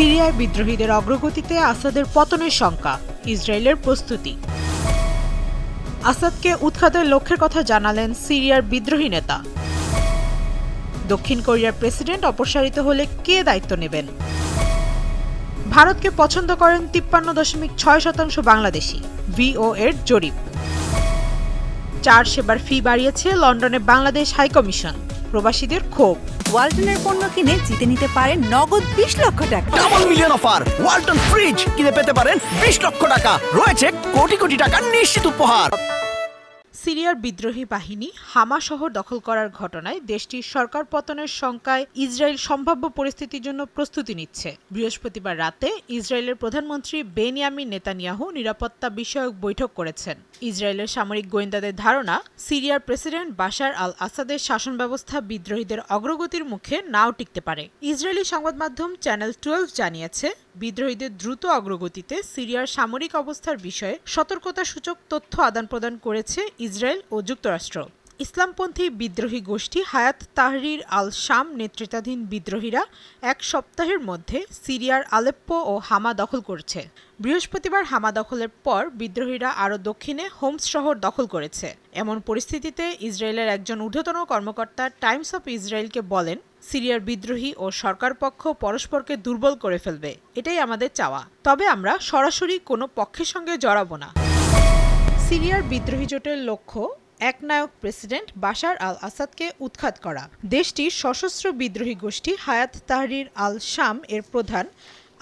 সিরিয়ায় বিদ্রোহীদের অগ্রগতিতে আসাদের পতনের শঙ্কা, ইসরায়েলের প্রস্তুতি। আসাদকে উৎখাতের লক্ষ্যের কথা জানালেন সিরিয়ার বিদ্রোহী নেতা। দক্ষিণ কোরিয়ার প্রেসিডেন্ট অপসারিত হলে কে দায়িত্ব নেবেন? ভারতকে পছন্দ করেন তিপ্পান্ন দশমিক ছয় শতাংশ বাংলাদেশি, ভিও এর জরিপ। চার সেবার ফি বাড়িয়েছে লন্ডনে বাংলাদেশ হাইকমিশন, প্রবাসীদের ক্ষোভ। ওয়ালটনের পণ্য কিনে জিতে নিতে পারেন নগদ বিশ লক্ষ টাকা। Double million offer Walton fridge কিনে পেতে পারেন বিশ লক্ষ টাকা। রয়েছে কোটি কোটি টাকার নিশ্চিত উপহার। সিরিয়ার বিদ্রোহী বাহিনী হামা শহর দখল করার ঘটনায় দেশটির সরকার পতনের শঙ্কায় ইসরায়েল সম্ভাব্য পরিস্থিতির জন্য প্রস্তুতি নিচ্ছে। বৃহস্পতিবার রাতে ইসরায়েলের প্রধানমন্ত্রী বেনিয়ামিন নেতানিয়াহু নিরাপত্তা বিষয়ক বৈঠক করেছেন। ইসরায়েলের সামরিক গোয়েন্দাদের ধারণা, সিরিয়ার প্রেসিডেন্ট বাশার আল আসাদের শাসন ব্যবস্থা বিদ্রোহীদের অগ্রগতির মুখে নাও টিকতে পারে। ইসরায়েলি সংবাদ মাধ্যম চ্যানেল টুয়েলভ জানিয়েছে বিদ্রোহীদের দ্রুত অগ্রগতিতে সিরিয়ার সামরিক অবস্থার বিষয়ে সতর্কতাসূচক তথ্য আদান প্রদান করেছে ইসরায়েল ও যুক্তরাষ্ট্র। ইসলামপন্থী বিদ্রোহী গোষ্ঠী হায়াত তাহরির আল শাম নেতৃত্বাধীন বিদ্রোহীরা এক সপ্তাহের মধ্যে সিরিয়ার আলেপ্পো ও হামা দখল করছে। বৃহস্পতিবার হামা দখলের পর বিদ্রোহীরা আরও দক্ষিণে হোমস শহর দখল করেছে। এমন পরিস্থিতিতে ইসরায়েলের একজন ঊর্ধ্বতন কর্মকর্তা টাইমস অফ ইসরায়েলকে বলেন সিরিয়ার বিদ্রোহী ও সরকার পক্ষ পরস্পরকে দুর্বল করে ফেলবে, এটাই আমাদের চাওয়া। তবে আমরা সরাসরি কোনো পক্ষের সঙ্গে জড়াবো না। সিরিয়ার বিদ্রোহী জোটের লক্ষ্য একনায়ক প্রেসিডেন্ট বাশার আল আসাদকে উৎখাত করা। দেশটির সশস্ত্র বিদ্রোহী গোষ্ঠী হায়াত তাহরির আল শাম এর প্রধান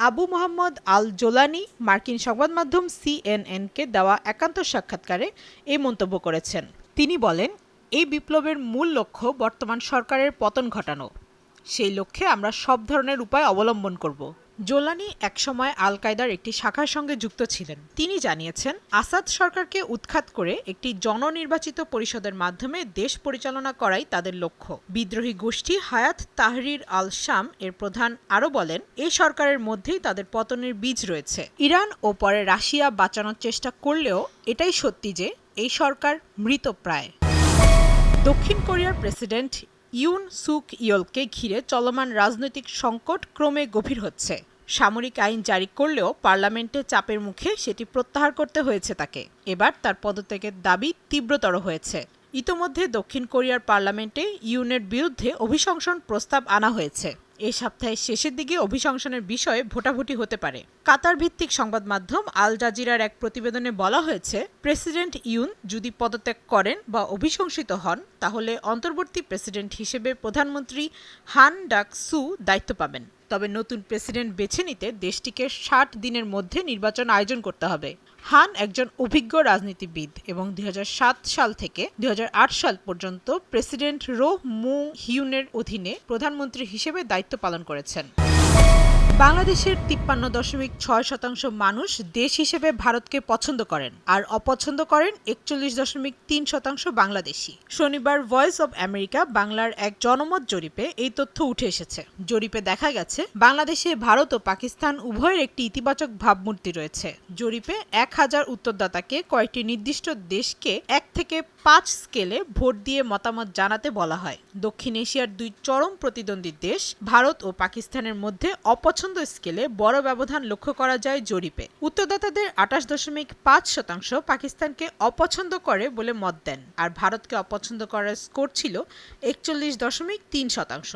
আবু মোহাম্মদ আল জোলানি মার্কিন সংবাদ মাধ্যম সিএনএনকে দেওয়া একান্ত সাক্ষাৎকারে এই মন্তব্য করেছেন। তিনি বলেন, এই বিপ্লবের মূল লক্ষ্য বর্তমান সরকারের পতন ঘটানো। সেই লক্ষ্যে আমরা সব ধরনের উপায় অবলম্বন করব। জোলানি একসময় আল কায়দার একটি শাখার সঙ্গে যুক্ত ছিলেন। তিনি জানিয়েছেন, আসাদ সরকারকে উৎখাত করে একটি জননির্বাচিত পরিষদের মাধ্যমে দেশ পরিচালনা করাই তাদের লক্ষ্য। বিদ্রোহী গোষ্ঠী হায়াত তাহরির আল শাম এর প্রধান আরও বলেন এই সরকারের মধ্যেই তাদের পতনের বীজ রয়েছে। ইরান ও পরে রাশিয়া বাঁচানোর চেষ্টা করলেও এটাই সত্যি যে এই সরকার মৃতপ্রায় দক্ষিণ কোরিয়ার প্রেসিডেন্ট ইউন, সুক, ইয়লকে ঘিরে চলমান রাজনৈতিক সংকট ক্রমে গভীর হচ্ছে। সামরিক আইন জারি করলেও পার্লামেন্টে চাপের মুখে সেটি প্রত্যাহার করতে হয়েছে তাকে। এবার তার পদত্যাগের দাবি তীব্রতর হয়েছে। ইতোমধ্যে দক্ষিণ কোরিয়ার পার্লামেন্টে ইউনের বিরুদ্ধে অভিশংসন প্রস্তাব আনা হয়েছে। এই সপ্তাহের শেষের দিকে অভিশংসনের বিষয়ে ভোটাভুটি হতে পারে। কাতার ভিত্তিক সংবাদ মাধ্যম আল জাজিরার এক প্রতিবেদনে বলা হয়েছে, প্রেসিডেন্ট ইউন যদি পদত্যাগ করেন বা অভিশংসিত হন, তাহলে অন্তর্বর্তী প্রেসিডেন্ট হিসেবে প্রধানমন্ত্রী হান ডাক সু দায়িত্ব পাবেন। তবে নতুন প্রেসিডেন্ট বেছে নিতে দেশটিকে ষাট দিনের মধ্যে নির্বাচন আয়োজন করতে হবে। হান একজন অভিজ্ঞ রাজনীতিবিদ এবং দু হাজার সাত সাল থেকে দু হাজার আট সাল পর্যন্ত প্রেসিডেন্ট রো মু হিউনের অধীনে প্রধানমন্ত্রী হিসেবে দায়িত্ব পালন করেছেন। বাংলাদেশের তিপ্পান্ন দশমিক ছয় শতাংশ মানুষ দেশ হিসেবে ভারতকে পছন্দ করেন, আর অপছন্দ করেন একচল্লিশ দশমিক তিন শতাংশ বাংলাদেশি। শনিবার ভয়েস অব আমেরিকা বাংলার এক জনমত জরিপে এই তথ্য উঠে এসেছে। জরিপে দেখা গেছে, বাংলাদেশে ভারত ও পাকিস্তান উভয়ের একটি ইতিবাচক ভাবমূর্তি রয়েছে। জরিপে এক হাজার উত্তরদাতাকে কয়েকটি নির্দিষ্ট দেশকে এক থেকে পাঁচ স্কেলে ভোট দিয়ে মতামত জানাতে বলা হয়। দক্ষিণ এশিয়ার দুই চরম প্রতিদ্বন্দ্বী দেশ, ভারত ও পাকিস্তানের মধ্যে অপছন্দ স্কেলে বড় ব্যবধান লক্ষ্য করা যায় জরিপে। উত্তরদাতাদের আঠাশ দশমিক পাঁচ শতাংশ পাকিস্তানকে অপছন্দ করে বলে মত দেন। আর ভারতকে অপছন্দ করার স্কোর ছিল একচল্লিশ দশমিক তিন শতাংশ।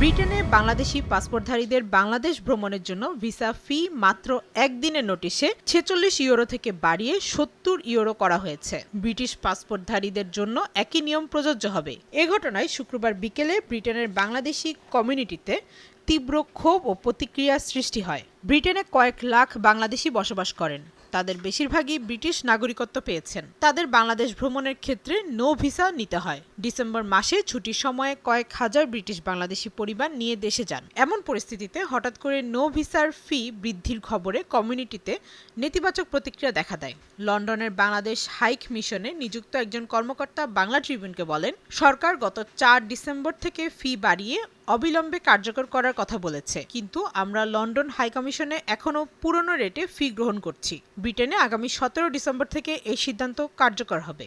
ব্রিটেনে বাংলাদেশি পাসপোর্টধারীদের বাংলাদেশ ভ্রমণের জন্য ভিসা ফি মাত্র একদিনের নোটিশে ছেচল্লিশ ইউরো থেকে বাড়িয়ে সত্তর ইউরো করা হয়েছে। ব্রিটিশ পাসপোর্টধারীদের জন্য একই নিয়ম প্রযোজ্য হবে। এ ঘটনায় শুক্রবার বিকেলে ব্রিটেনের বাংলাদেশি কমিউনিটিতে তীব্র ক্ষোভ ও প্রতিক্রিয়া সৃষ্টি হয়। ব্রিটেনে কয়েক লাখ বাংলাদেশি বসবাস করেন। তাদের বেশিরভাগই ব্রিটিশ নাগরিকত্ব পেয়েছেন। তাদের বাংলাদেশ ভ্রমণের ক্ষেত্রে নো ভিসা নিতে হয়। ডিসেম্বর মাসে ছুটির সময়ে কয়েক হাজার ব্রিটিশ বাংলাদেশি পরিবার নিয়ে দেশে যান। এমন পরিস্থিতিতে হঠাৎ করে নো ভিসার ফি বৃদ্ধির খবরে কমিউনিটিতে নেতিবাচক প্রতিক্রিয়া দেখা দেয়। লন্ডনের বাংলাদেশ হাইক মিশনে নিযুক্ত একজন কর্মকর্তা বাংলা ট্রিবিউনকে বলেন, সরকার গত চার ডিসেম্বর থেকে ফি বাড়িয়ে অবিলম্বে কার্যকর করার কথা বলেছে। কিন্তু আমরা লন্ডন হাই কমিশনে এখনও পুরনো রেটে ফি গ্রহণ করছি। ব্রিটেনে আগামী সতেরো ডিসেম্বর থেকে এই সিদ্ধান্ত কার্যকর হবে।